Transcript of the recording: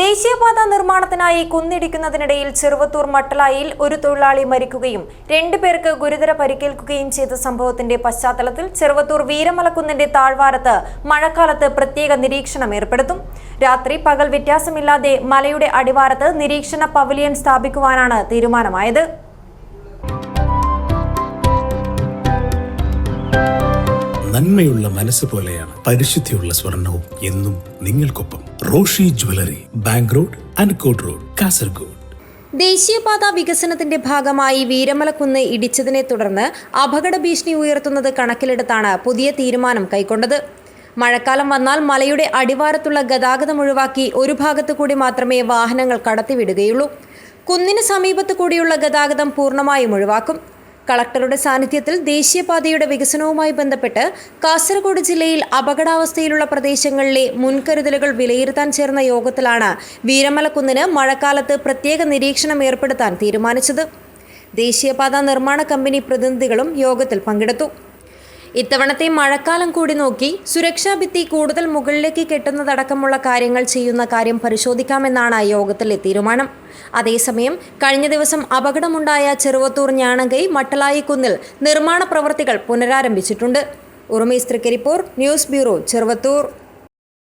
ദേശീയപാത നിർമ്മാണത്തിനായി കുന്നിടിക്കുന്നതിനിടയിൽ ചെറുവത്തൂർ മട്ടലായിൽ ഒരു തൊഴിലാളി മരിക്കുകയും രണ്ടുപേർക്ക് ഗുരുതര പരിക്കേൽക്കുകയും ചെയ്ത സംഭവത്തിന്റെ പശ്ചാത്തലത്തിൽ ചെറുവത്തൂർ വീരമലക്കുന്നിന്റെ താഴ്വാരത്ത് മഴക്കാലത്ത് പ്രത്യേക നിരീക്ഷണം ഏർപ്പെടുത്തും. രാത്രി പകൽ വ്യത്യാസമില്ലാതെ മലയുടെ അടിവാരത്ത് നിരീക്ഷണ പവലിയൻ സ്ഥാപിക്കുവാനാണ് തീരുമാനമായത്. നന്മയുള്ള മനസ്സ് പോലെയാണ് പരിശുദ്ധിയുള്ള സ്വർണവും എന്നും നിങ്ങൾക്കൊപ്പം റോഷി ജ്വല്ലറി ബാങ്ക് റോഡ് അൻകോട്ട് റോഡ് കാസർഗോഡ്. ദേശീയപാത വികസനത്തിന്റെ ഭാഗമായി വീരമലക്കുന്ന് ഇടിച്ചതിനെ തുടർന്ന് അപകട ഭീഷണി ഉയർത്തുന്നത് കണക്കിലെടുത്താണ് പുതിയ തീരുമാനം കൈക്കൊണ്ടത്. മഴക്കാലം വന്നാൽ മലയുടെ അടിവാരത്തുള്ള ഗതാഗതം ഒഴിവാക്കി ഒരു ഭാഗത്തു കൂടി മാത്രമേ വാഹനങ്ങൾ കടത്തിവിടുകയുള്ളൂ. കുന്നിന് സമീപത്തു കൂടിയുള്ള ഗതാഗതം പൂർണമായും ഒഴിവാക്കും. കളക്ടറുടെ സാന്നിധ്യത്തിൽ ദേശീയപാതയുടെ വികസനവുമായി ബന്ധപ്പെട്ട് കാസർഗോഡ് ജില്ലയിൽ അപകടാവസ്ഥയിലുള്ള പ്രദേശങ്ങളിലെ മുൻകരുതലുകൾ വിലയിരുത്താൻ ചേർന്ന യോഗത്തിലാണ് വീരമലക്കുന്നിന് മഴക്കാലത്ത് പ്രത്യേക നിരീക്ഷണം ഏർപ്പെടുത്താൻ തീരുമാനിച്ചത്. ദേശീയപാത നിർമ്മാണ കമ്പനി പ്രതിനിധികളും യോഗത്തിൽ പങ്കെടുത്തു. ഇത്തവണത്തെ മഴക്കാലം കൂടി നോക്കി സുരക്ഷാ ഭിത്തി കൂടുതൽ മുകളിലേക്ക് കെട്ടുന്നതടക്കമുള്ള കാര്യങ്ങൾ ചെയ്യുന്ന കാര്യം പരിശോധിക്കാമെന്നാണ് യോഗത്തിലെ തീരുമാനം. അതേസമയം കഴിഞ്ഞ ദിവസം അപകടമുണ്ടായ ചെറുവത്തൂർ ഞാണങ്കൈ മട്ടലായിക്കുന്നിൽ നിർമ്മാണ പ്രവൃത്തികൾ പുനരാരംഭിച്ചിട്ടുണ്ട്. Urumees Thrikaripur news bureau Cheruvathur.